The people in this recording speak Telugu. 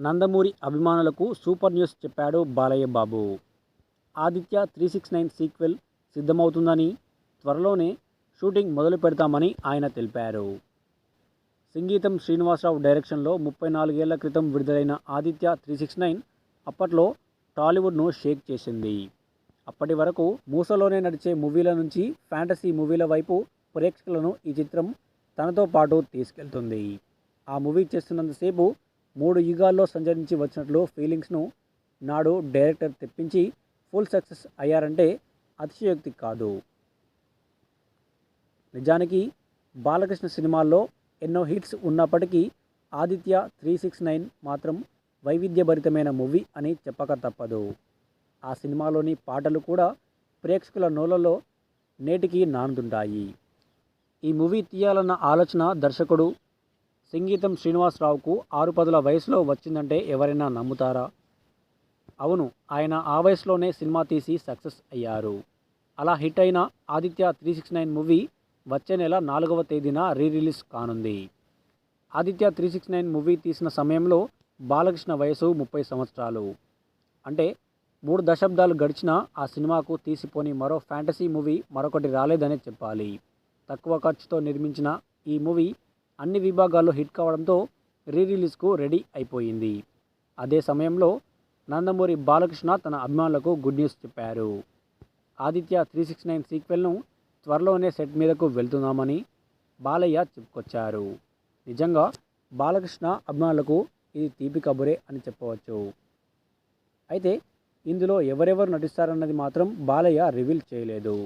నందమూరి అభిమానులకు సూపర్ న్యూస్ చెప్పాడు Balayya Babu. Aditya three six nine sequel సిద్ధమవుతుందని త్వరలోనే షూటింగ్ మొదలు పెడతామని ఆయన తెలిపారు. సంగీతం శ్రీనివాసరావు డైరెక్షన్లో ముప్పై నాలుగేళ్ళ క్రితం విడుదలైన ఆదిత్య త్రీ సిక్స్ నైన్ అప్పట్లో టాలీవుడ్ను షేక్ చేసింది. అప్పటి వరకు మూసలోనే నడిచే మూవీల నుంచి ఫ్యాంటసీ మూవీల వైపు ప్రేక్షకులను ఈ చిత్రం తనతో పాటు తీసుకెళ్తుంది. ఆ మూవీ చేస్తున్నంతసేపు మూడు యుగాల్లో సంచరించి వచ్చినట్లు ఫీలింగ్స్ను నాడు డైరెక్టర్ తెప్పించి ఫుల్ సక్సెస్ అయ్యారంటే అతిశయోక్తి కాదు. నిజానికి బాలకృష్ణ సినిమాల్లో ఎన్నో హిట్స్ ఉన్నప్పటికీ ఆదిత్య త్రీ సిక్స్ నైన్ మాత్రం వైవిధ్యభరితమైన మూవీ అని చెప్పక తప్పదు. ఆ సినిమాలోని పాటలు కూడా ప్రేక్షకుల నోలలో నేటికి నానుతుంటాయి. ఈ మూవీ తీయాలన్న ఆలోచన దర్శకుడు సంగీతం శ్రీనివాసరావుకు ఆరు పదుల వయసులో వచ్చిందంటే ఎవరైనా నమ్ముతారా? అవును ఆయన ఆ వయసులోనే సినిమా తీసి సక్సెస్ అయ్యారు. అలా హిట్ అయిన Aditya three six nine movie వచ్చే నెల నాలుగవ తేదీన రీ రిలీజ్ కానుంది. Aditya three six nine movie తీసిన సమయంలో బాలకృష్ణ వయసు ముప్పై సంవత్సరాలు. అంటే మూడు దశాబ్దాలు గడిచినా ఆ సినిమాకు తీసిపోని మరో ఫ్యాంటసీ మూవీ మరొకటి రాలేదనే చెప్పాలి. తక్కువ ఖర్చుతో నిర్మించిన ఈ మూవీ అన్ని విభాగాల్లో హిట్ కావడంతో రీ రిలీజ్కు రెడీ అయిపోయింది. అదే సమయంలో నందమూరి బాలకృష్ణ తన అభిమానులకు గుడ్ న్యూస్ చెప్పారు. ఆదిత్య త్రీ సిక్స్ నైన్ సీక్వెల్ను త్వరలోనే సెట్ మీదకు వెళ్తున్నామని బాలయ్య చెప్పుకొచ్చారు. నిజంగా బాలకృష్ణ అభిమానులకు ఇది తీపి కబురే అని చెప్పవచ్చు. అయితే ఇందులో ఎవరెవరు నటిస్తారన్నది మాత్రం బాలయ్య రివీల్ చేయలేదు.